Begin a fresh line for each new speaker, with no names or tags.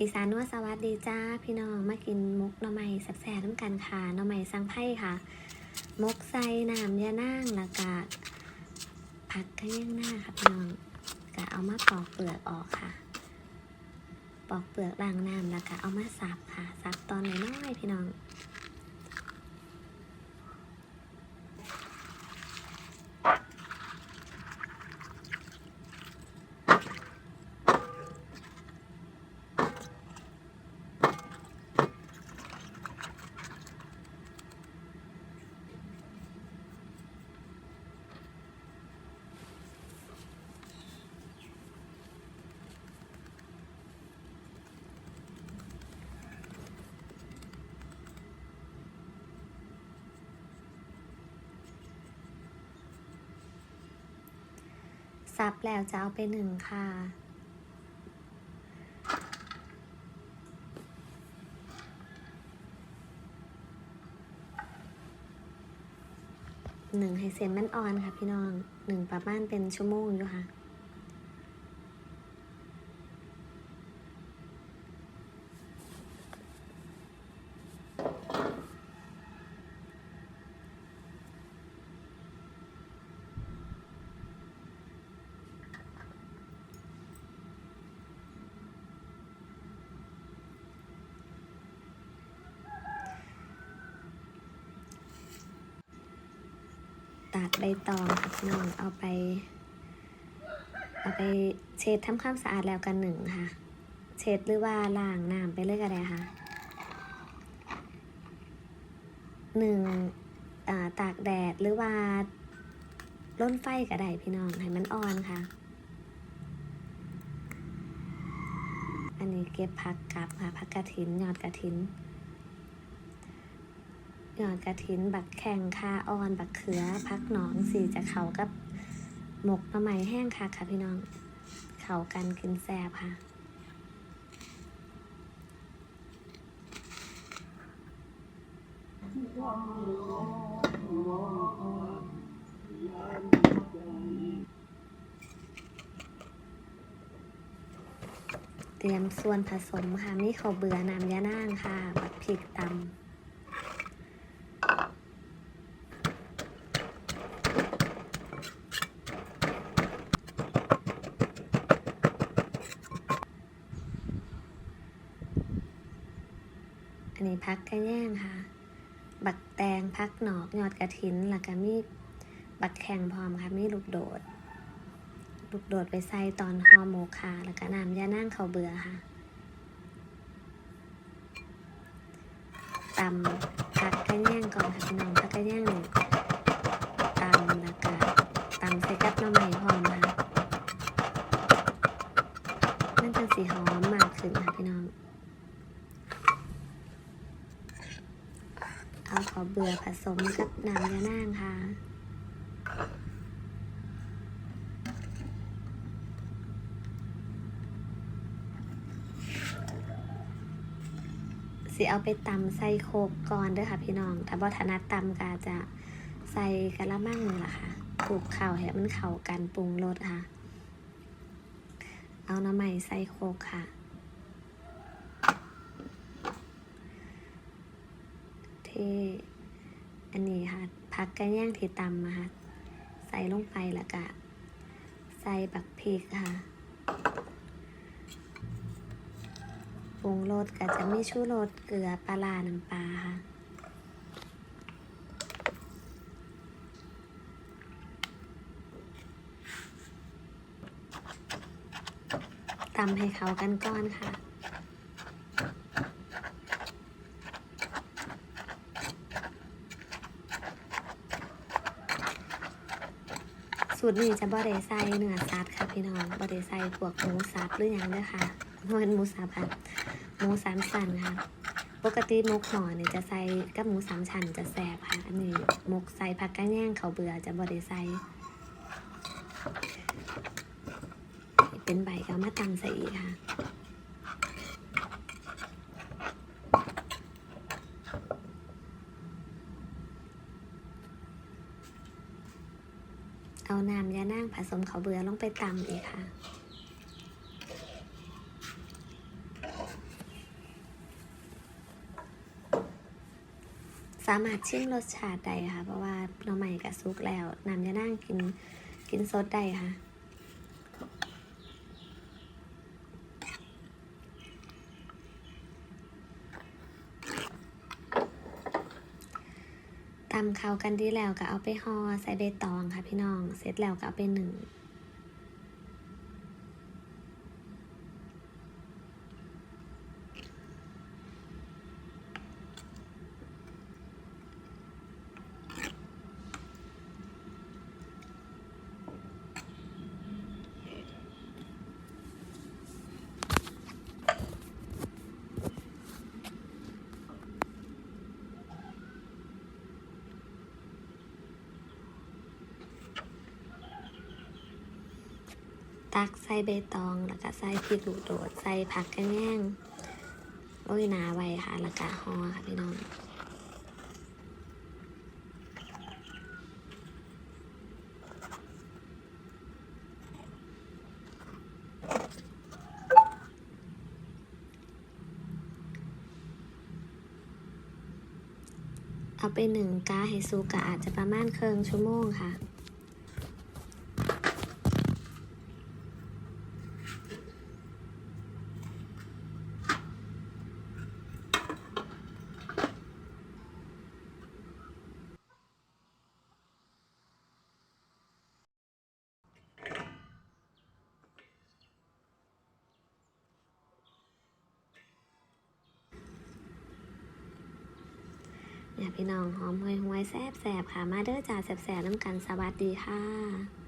อีสานนวสวัสดีจ้าพี่น้องมากินมุกหน่อไม้แซ่บๆน้ำกันค่ะหน่อไม้สังไพ่ค่ะ มกใส่น้ำยานั่งแล้วก็ผักกระเยงหน้าค่ะพี่น้องก็เอามาปอกเปลือกออกค่ะ ปอกเปลือกล้างน้ำแล้วก็เอามาสับค่ะสับตอนน้อยๆพี่น้อง สับแล้วจะเอาไปหนึ่งค่ะหนึ่งให้เส้นมันอ่อนค่ะพี่น้องหนึ่งประมาณเป็นชั่วโมงอยู่ค่ะ ตัดใบตองค่ะพี่น้องเอาไป เอาไปเช็ดทำความสะอาดแล้วกันหนึ่งค่ะ เช็ดหรือว่าล้างน้ำไปเลยก็ได้ค่ะหนึ่งาตากแดดหรือว่าร่นไฟก็ได้พี่น้องให้มันอ่อนค่ะ อันนี้เก็บผักกลับค่ะผักกระถินยอดกระถิน ยอดกระถิน บักแข่งคาอ่อน บักเขือ พักหนองสีจะเขากับหมกหน่อไม้แห้งค่ะค่ะพี่น้อง เขากันกินแซ่บค่ะ เตรียมส่วนผสมค่ะ มีข้าวเบื่อน้ำยานางค่ะ บักพริกตำ พักกระแย่งค่ะ บักแตงพักหนอกยอดกระถินแล้วก็มีบักแข่งพร้อมค่ะมีลูกโดด ลูกโดดไปใส่ตอนฮอหมค่ะแล้วก็น้ำยานั่งเขาเบื่อค่ะตำพักกระแย่งก่อนค่ะพี่น้องพักกระแย่งนี่ตำแล้วก็ตำใส่กับน้ำใหม่พร้อมค่ะมันจะสีหอมมากขึ้นค่ะพี่น้อง เอาขอเบื่อผสมกับน้ำยานางค่ะ สิเอาไปตำใส่โคกก่อนเด้อค่ะพี่น้อง ถ้าบ่ถนัดตำก็จะใส่กะละมังนี่แหละค่ะคลุกข้าวให้มันเข้ากันปรุงรสค่ะ เอาน้ำใหม่ใส่โคกค่ะ ที่ อันนี้ค่ะพักกระย่างที่ตำมาค่ะใส่ลงไปแล้วก็ใส่บักพริกค่ะปรุงรสก็จะมีชูรสเกลือปลาร้าน้ำปลาค่ะตำให้เขากันก้อนค่ะ สูตรนี้จะบ่ได้ใส่เนื้อสัตว์ค่ะพี่น้องบ่ได้ใส่พวกหมูสับหรืออยังเด้อค่ะบ่เป็นหมูสับค่ะหมูสามชั้นค่ะปกติมกหน่อเนี่ยจะใส่กับหมูสามชั้นจะแซบค่ะ อันนี้มกใส่ผักกระแยงเขาเบื่อจะบ่ได้ใส่เป็นใบก็เอามาตำใส่อีกค่ะ เอาน้ำยานั่งผสมเขาเบือลงไปตำเลยค่ะสามารถชิมรสชาติได้ค่ะ เพราะว่าเราใหม่กับซุกแล้วน้ำยานั่งกินกินซดได้ค่ะำเข้ากันดีแล้วก็เอาไปห่อใส่ใบตองค่ะพี่น้อง เสร็จแล้วก็เอาไปหนึ่ง ตักใส่ใบตอง แล้วก็ใส่พริกลูกโดด ใส่ผักกระแยงโรยหนาไว้ค่ะ แล้วก็ห่อค่ะพี่น้องเอาไปหนึ่งกาให้สุกก็อาจจะประมาณครึ่งชั่วโมงค่ะ พี่น้องหอมห้วยห้วยแซ่บแสบค่ะ มาเด้อจ่าแสบแสบน้ำกันสวัสดีค่ะ